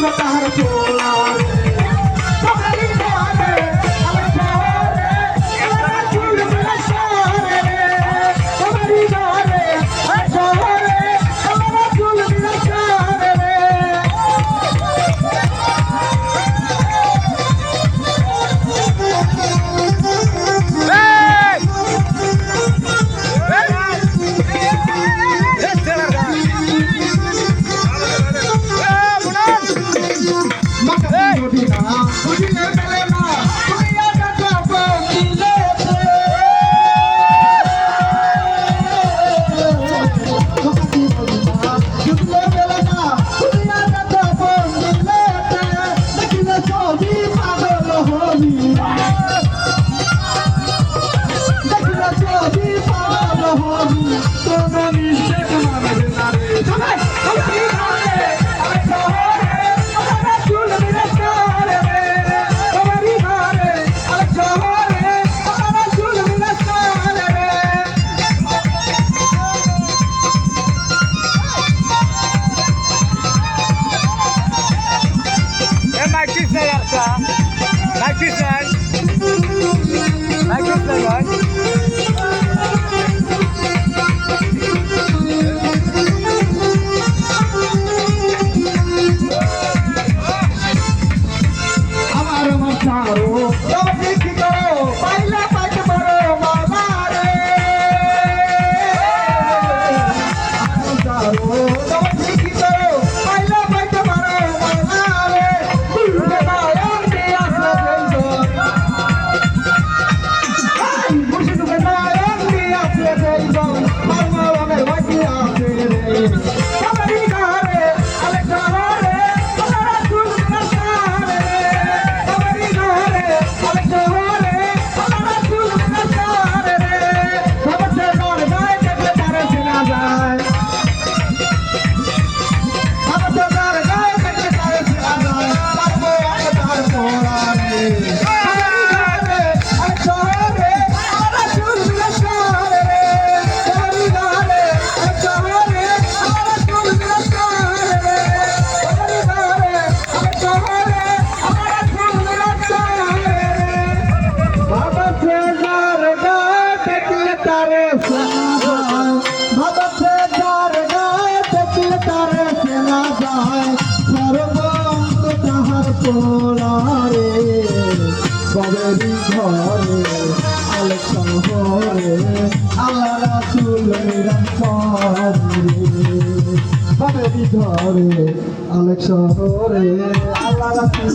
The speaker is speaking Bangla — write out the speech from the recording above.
ಪ್ರಸಾರ ತೋ তোমার সারো পোলারে বাবেরি ঘরে আলেকশন হরে আল্লাহ রাসুল মিরান করে বাবেরি ঘরে আলেকশন হরে আল্লাহ রাসুল